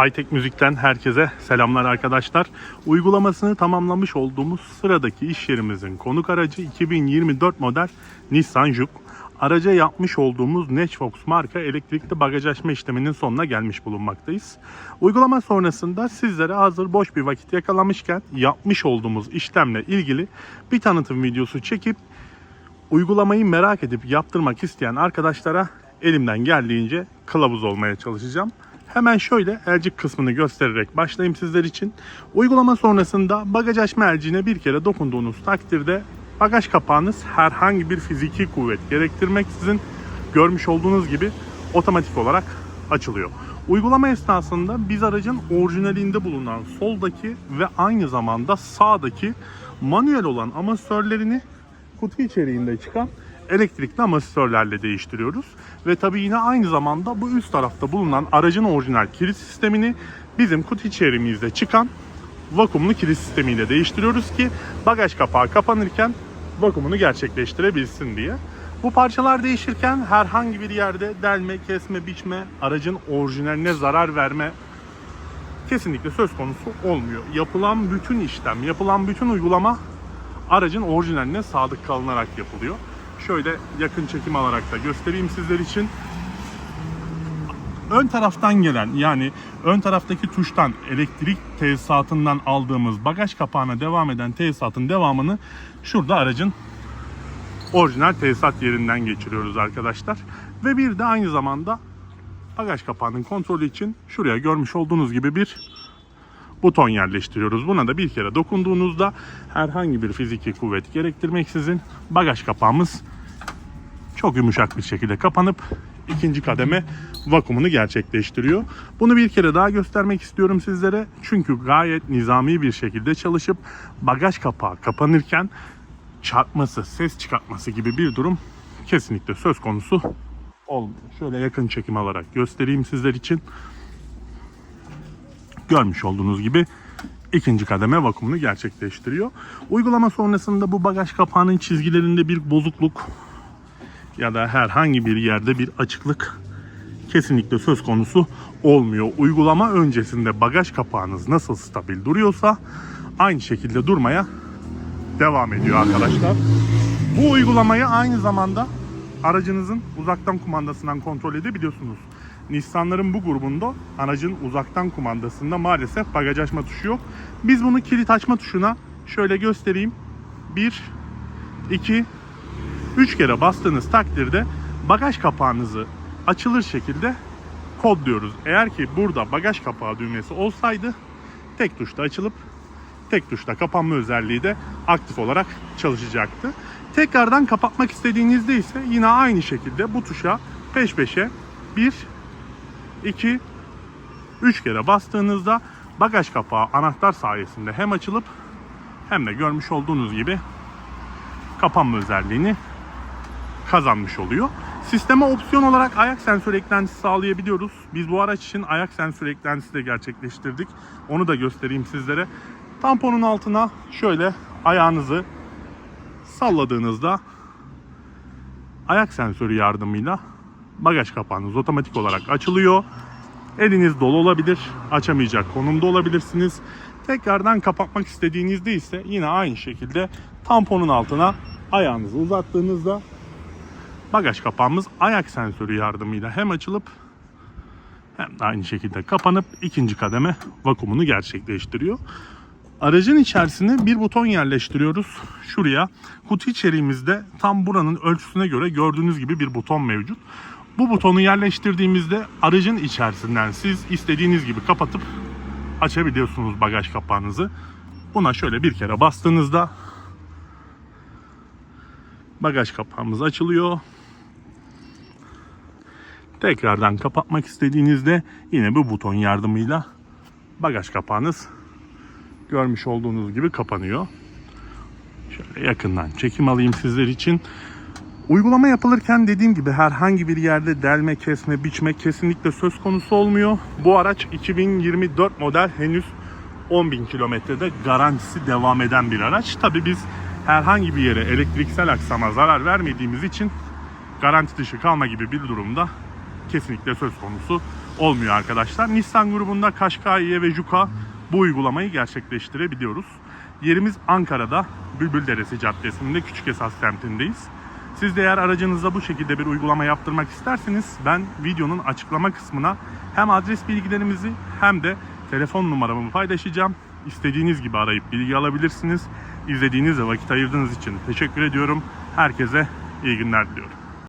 Hightech Müzik'ten herkese selamlar arkadaşlar. Uygulamasını tamamlamış olduğumuz sıradaki iş yerimizin konuk aracı 2024 model Nissan Juke. Araca yapmış olduğumuz Nexfox marka elektrikli bagaj açma işleminin sonuna gelmiş bulunmaktayız. Uygulama sonrasında sizlere hazır boş bir vakit yakalamışken yapmış olduğumuz işlemle ilgili bir tanıtım videosu çekip uygulamayı merak edip yaptırmak isteyen arkadaşlara elimden geldiğince kılavuz olmaya çalışacağım. Hemen şöyle elcik kısmını göstererek başlayayım sizler için. Uygulama sonrasında bagaj açma elciğine bir kere dokunduğunuz takdirde bagaj kapağınız herhangi bir fiziki kuvvet gerektirmeksizin görmüş olduğunuz gibi otomatik olarak açılıyor. Uygulama esnasında biz aracın orijinalinde bulunan soldaki ve aynı zamanda sağdaki manuel olan amatörlerini kutu içeriğinde çıkan elektrikli amortisörlerle değiştiriyoruz. Ve tabii yine aynı zamanda bu üst tarafta bulunan aracın orijinal kilit sistemini bizim kutu içeriğimizde çıkan vakumlu kilit sistemiyle değiştiriyoruz ki bagaj kapağı kapanırken vakumunu gerçekleştirebilsin diye. Bu parçalar değişirken herhangi bir yerde delme, kesme, biçme, aracın orijinaline zarar verme kesinlikle söz konusu olmuyor. Yapılan bütün işlem, yapılan bütün uygulama aracın orijinaline sadık kalınarak yapılıyor. Şöyle yakın çekim alarak da göstereyim sizler için. Ön taraftan gelen yani ön taraftaki tuştan elektrik tesisatından aldığımız bagaj kapağına devam eden tesisatın devamını şurada aracın orijinal tesisat yerinden geçiriyoruz arkadaşlar. Ve bir de aynı zamanda bagaj kapağının kontrolü için şuraya görmüş olduğunuz gibi bir buton yerleştiriyoruz. Buna da bir kere dokunduğunuzda herhangi bir fiziki kuvvet gerektirmeksizin bagaj kapağımız çok yumuşak bir şekilde kapanıp ikinci kademe vakumunu gerçekleştiriyor. Bunu bir kere daha göstermek istiyorum sizlere. Çünkü gayet nizami bir şekilde çalışıp bagaj kapağı kapanırken çarpması, ses çıkartması gibi bir durum kesinlikle söz konusu olmuyor. Şöyle yakın çekim alarak göstereyim sizler için. Görmüş olduğunuz gibi ikinci kademe vakumunu gerçekleştiriyor. Uygulama sonrasında bu bagaj kapağının çizgilerinde bir bozukluk ya da herhangi bir yerde bir açıklık kesinlikle söz konusu olmuyor. Uygulama öncesinde bagaj kapağınız nasıl stabil duruyorsa aynı şekilde durmaya devam ediyor arkadaşlar. Bu uygulamayı aynı zamanda aracınızın uzaktan kumandasından kontrol edebiliyorsunuz. Nissan'ların bu grubunda aracın uzaktan kumandasında maalesef bagaj açma tuşu yok. Biz bunu kilit açma tuşuna şöyle göstereyim. 1 2 3 kere bastığınız takdirde bagaj kapağınızı açılır şekilde kodluyoruz. Eğer ki burada bagaj kapağı düğmesi olsaydı tek tuşta açılıp tek tuşta kapanma özelliği de aktif olarak çalışacaktı. Tekrardan kapatmak istediğinizde ise yine aynı şekilde bu tuşa peş peşe 1 2 3 kere bastığınızda bagaj kapağı anahtar sayesinde hem açılıp hem de görmüş olduğunuz gibi kapanma özelliğini kazanmış oluyor. Sisteme opsiyon olarak ayak sensör eklentisi sağlayabiliyoruz. Biz bu araç için ayak sensör eklentisi de gerçekleştirdik. Onu da göstereyim sizlere. Tamponun altına şöyle ayağınızı salladığınızda ayak sensörü yardımıyla bagaj kapağınız otomatik olarak açılıyor. Eliniz dolu olabilir, açamayacak konumda olabilirsiniz. Tekrardan kapatmak istediğinizde ise yine aynı şekilde tamponun altına ayağınızı uzattığınızda bagaj kapağımız ayak sensörü yardımıyla hem açılıp hem de aynı şekilde kapanıp ikinci kademe vakumunu gerçekleştiriyor. Aracın içerisine bir buton yerleştiriyoruz. Şuraya kutu içeriğimizde tam buranın ölçüsüne göre gördüğünüz gibi bir buton mevcut. Bu butonu yerleştirdiğimizde aracın içerisinden siz istediğiniz gibi kapatıp açabiliyorsunuz bagaj kapağınızı. Buna şöyle bir kere bastığınızda bagaj kapağımız açılıyor. Tekrardan kapatmak istediğinizde yine bu buton yardımıyla bagaj kapağınız görmüş olduğunuz gibi kapanıyor. Şöyle yakından çekim alayım sizler için. Uygulama yapılırken dediğim gibi herhangi bir yerde delme, kesme, biçme kesinlikle söz konusu olmuyor. Bu araç 2024 model henüz 10.000 kilometrede garantisi devam eden bir araç. Tabi biz herhangi bir yere elektriksel aksama zarar vermediğimiz için garanti dışı kalma gibi bir durumda kesinlikle söz konusu olmuyor arkadaşlar. Nissan grubunda Kaşkai'ye ve Juka bu uygulamayı gerçekleştirebiliyoruz. Yerimiz Ankara'da Bülbülderesi Caddesi'nde Küçük Esas semtindeyiz. Siz de eğer aracınızda bu şekilde bir uygulama yaptırmak isterseniz ben videonun açıklama kısmına hem adres bilgilerimizi hem de telefon numaramı paylaşacağım. İstediğiniz gibi arayıp bilgi alabilirsiniz. İzlediğiniz ve vakit ayırdığınız için teşekkür ediyorum. Herkese iyi günler diliyorum.